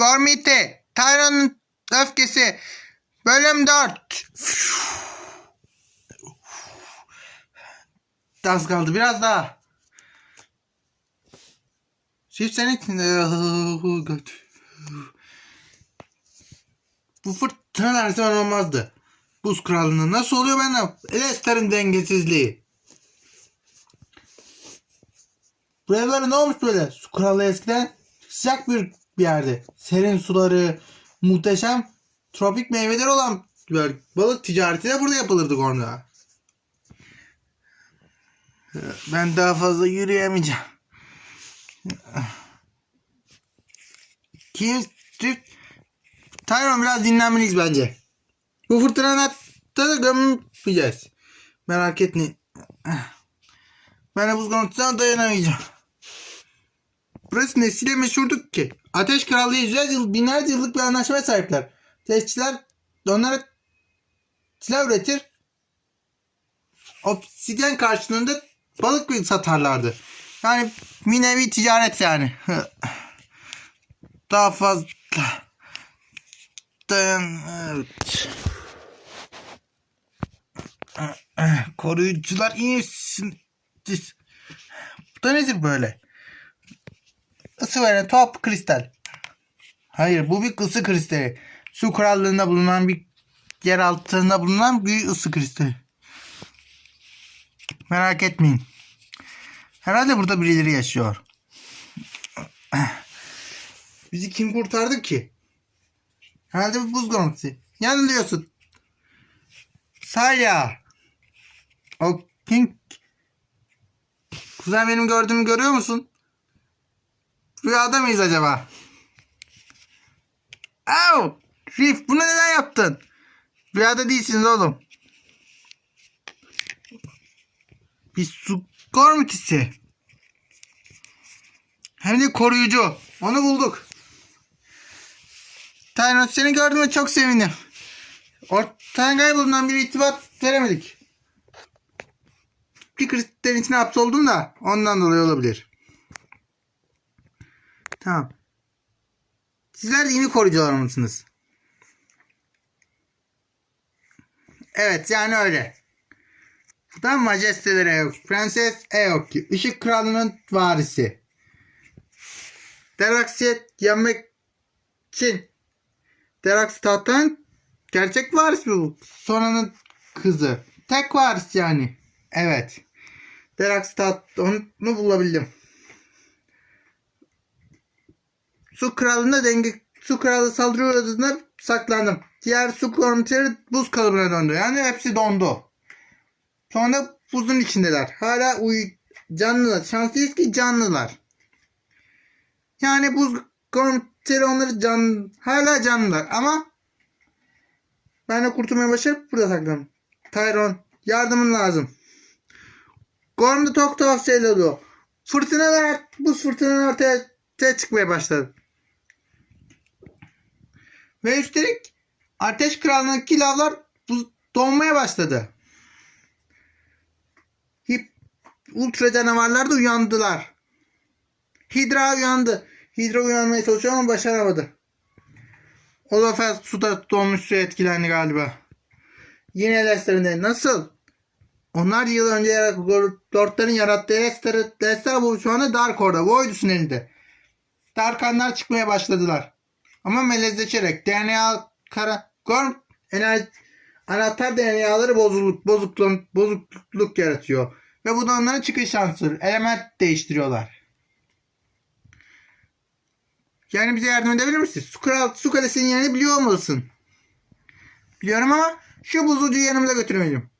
Gormiti. Tyron'un öfkesi. Bölüm 4. Az kaldı biraz daha. Çift senin Bu fırtına her zaman olmazdı. Buz krallığında nasıl oluyor ben de Lester'in dengesizliği. Bu evlere ne olmuş böyle? Su krallığı eskiden sıcak bir, bir yerde. Serin suları, muhteşem tropik meyveleri olan balık ticareti de burada yapılırdı orada. Ben daha fazla yürüyemeyeceğim. Kim? Tyron biraz dinlenmeliyiz bence. Bu fırtınada da gömmeyeceğiz. Merak etmeyin. Ben de buz konusuna dayanamayacağım. Burası nesiyle meşhurduk ki? Ateş Krallığı yüzlerce yıl, binlerce yıllık bir anlaşmaya sahipler. Teşçiler onlara silah üretir. Obsidyen karşılığında balık satarlardı. Yani bir ticaret yani. Daha fazla. Evet. Koruyucular iyi? Bu da nedir böyle? Isı veren top kristal. Hayır bu bir ısı kristali. Su krallığında bulunan bir yer altında bulunan bir ısı kristali. Merak etmeyin. Herhalde burada birileri yaşıyor. Bizi kim kurtardı ki? Herhalde bir buz gormisi. Yanılıyorsun. Salya. O King. Kuzen benim gördüğümü görüyor musun? Rüyada mıyız acaba? Au! Rif bunu neden yaptın? Rüyada değilsiniz oğlum. Bir su gormitisi. Hem de koruyucu. Onu bulduk. Taynos seni gördüğüme çok sevindim. Ortadan kaybolunan bir itibat veremedik. Bir kristalin içine hapsoldum da ondan dolayı olabilir. Tamam. Sizler de yeni koruyucular mısınız? Evet yani öyle. Da majesteleri Eok. Prenses Eok. Işık Kralı'nın varisi. Deraksiyet yemek için. Derax tahttan gerçek varis bu. Sonranın kızı. Tek varis yani. Evet. Taht onu bulabildim. Su kralında denge su kralı saldırı uğradığında saklandım. Diğer su kormitleri buz kalıbına döndü. Yani hepsi dondu. Anda buzun içindeler. Hala uyu canlılar. Şanslıyız ki canlılar. Yani buz komiteri onları can hala canlılar ama ben de kurtulmaya başarıp burada saklandım. Tyron yardımın lazım. Gorm'da çok tuhaf şeyler oluyor. Fırtınalar, buz fırtınalar ortaya, ortaya çıkmaya başladı. Ve üstelik Ateş Krallığı'ndaki lavlar donmaya başladı. Hip, ultra canavarlar da uyandılar. Hidra uyandı. Hidra uyanmaya çalışıyor ama başaramadı. Olafel suda donmuş suya etkilendi galiba. Yine Lester'ın nasıl? Onlar yıl önce yarat- Lordların yarattığı Lester, Lester bu şu anda Dark orada. Voidus'un elinde. Darkanlar çıkmaya başladılar. Ama melezleşerek DNA kara gorm enerji anahtar DNA'ları bozukluk, bozukluk, bozukluk yaratıyor. Ve bu da onların çıkış şansı. Element değiştiriyorlar. Yani bize yardım edebilir misin? Su, kral, su kalesinin yerini biliyor olmalısın. Biliyorum ama şu buzlucuyu yanımıza götürmeliyim.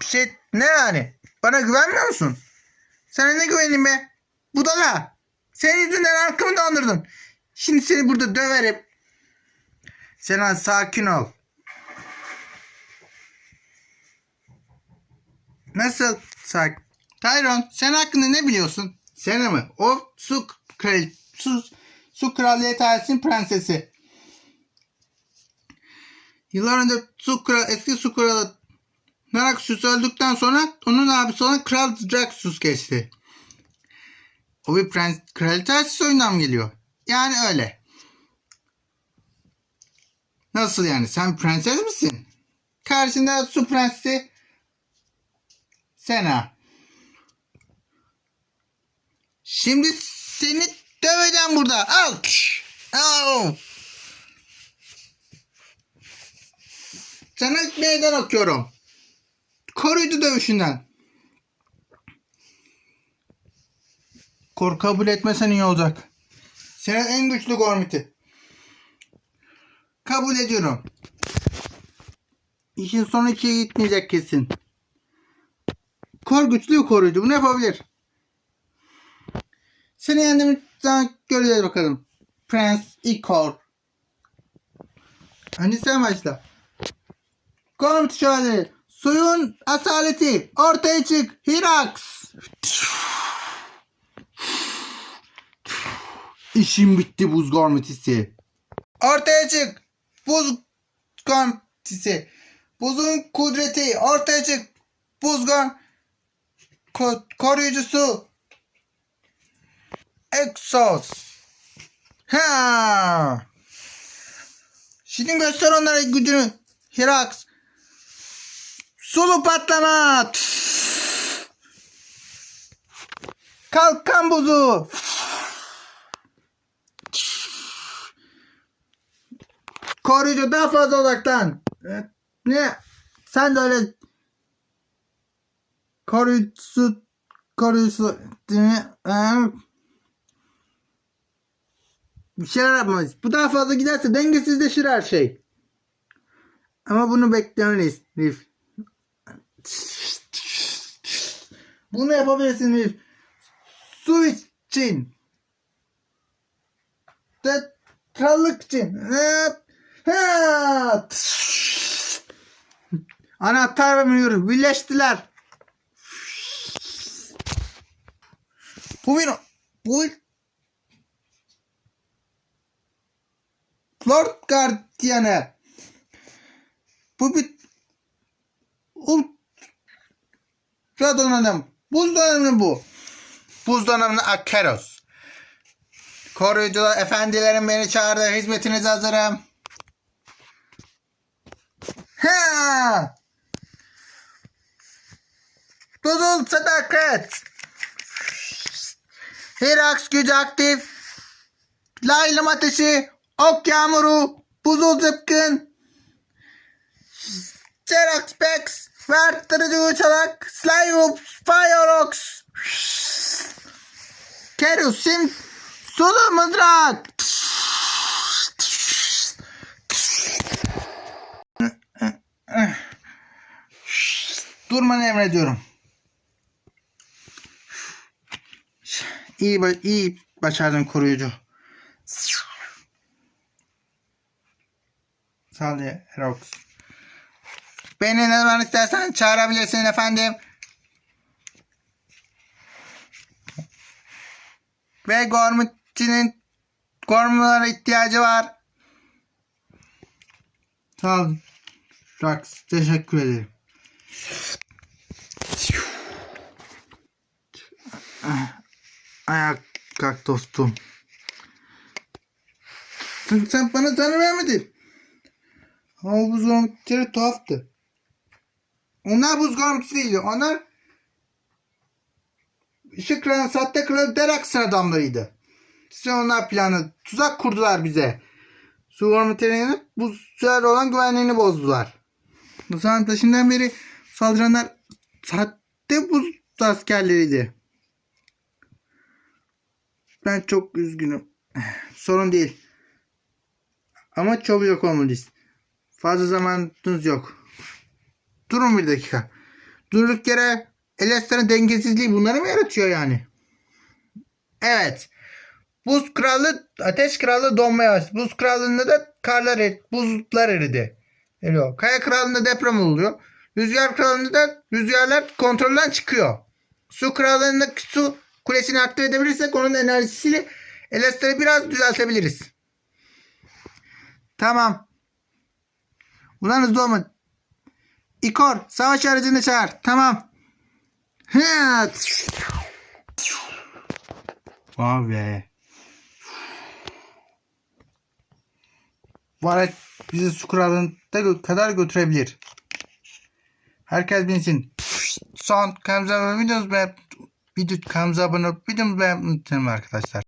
Bir şey ne yani? Bana güvenmiyor musun? Sana ne güveneyim be? Budala. Senin yüzünden arkamı dondurdun. Şimdi seni burada döverim. Sen sakin ol. Nasıl sakin? Tyron sen hakkında ne biliyorsun? Sen mi? O su kral su, su kraliyet ailesinin prensesi. Yıllar önce su kral, eski su kralı Naraxus öldükten sonra onun abisi olan Kral Draxus geçti. O bir prens kraliçe soyundan geliyor. Yani öyle. Nasıl yani? Sen prenses misin? Karşında su prensi Sena. Şimdi seni döveceğim burada. Al. Al. Sana meydan okuyorum. Koruyucu dövüşünden. Kor kabul etmesen iyi olacak. Senin en güçlü gormiti. Kabul ediyorum. İşin sonu ikiye gitmeyecek kesin. Kor güçlü bir koruyucu. Bunu yapabilir. Seni yendiğimiz zaman göreceğiz bakalım. Prince Ikor. Önce sen başla. Gormit şöyle. Suyun asaleti. Ortaya çık. Hirax. İşim bitti buz gormitisi. Ortaya çık. Buz gormitisi. Buzun kudreti. Ortaya çık. Buz gorm... Ko- koruyucusu. Exos. Ha. Şimdi göster onlara gücünü. Hirax. Sulu patlama. Kalkan buzu. Koruyucu daha fazla odaklan. Evet, Ne? Sen de öyle koruyucusu koruyucusu mi? Ee, bir şeyler yapmalıyız. Bu daha fazla giderse dengesizleşir her şey. Ama bunu beklemeliyiz. Rif. Bunu yapabilirsin Rif. Su için. De krallık için. Evet. Ha! Anahtar ve mühür birleştiler. Bu bir bu bir Lord Gardiyanı. Bu bir ultra donanım. Buz donanımı bu. Buz donanımı Akeros. Koruyucular efendilerim beni çağırdı. Hizmetinize hazırım. Ha! Buzul sadakat. Hirax gücü aktif. Laylım ateşi. Ok yağmuru. Buzul zıpkın. Xerox Pex. Vertirici uçalak. Slyup. Fireox. Kerusin. Sulu mızrak. Durmanı emrediyorum. İyi, iyi başardın koruyucu. Ya, Rox. Beni ne zaman istersen çağırabilirsin efendim. Ve Gormut'un Gormut'a ihtiyacı var. Sağ ol. Rox. Teşekkür ederim. Ayak kalk dostum. Sen, sen bana tanı vermedin. Ama buz gormutları tuhaftı. Onlar buz gormutu değildi. Onlar Işık Kıran Sahte Kralı Derax adamlarıydı. Size onlar planı tuzak kurdular bize. Su gormutlarının buzlar olan güvenliğini bozdular. Zaman taşından beri saldıranlar sahte buz askerleriydi. Ben çok üzgünüm. Sorun değil. Ama çabucak olmalıyız. Fazla zamanınız yok. Durun bir dakika. Durduk yere Elestar'ın dengesizliği bunları mı yaratıyor yani? Evet. Buz kralı, ateş kralı donmaya başladı. Buz krallığında da karlar, er, buzlar eridi. Eriyor. Kaya krallığında deprem oluyor. Rüzgar krallığında da rüzgarlar kontrolden çıkıyor. Su krallığında su kulesini aktif edebilirsek onun enerjisiyle Elestar'ı biraz düzeltebiliriz. Tamam. Ulan hızlı olma. İkor savaş aracını çağır. Tamam. Hı. Vay be. Var et bizi su kralına gö- kadar götürebilir. Herkes binsin. Son abone videomuz beğen video kanalımıza abone olup videomuzu beğenmeyi arkadaşlar.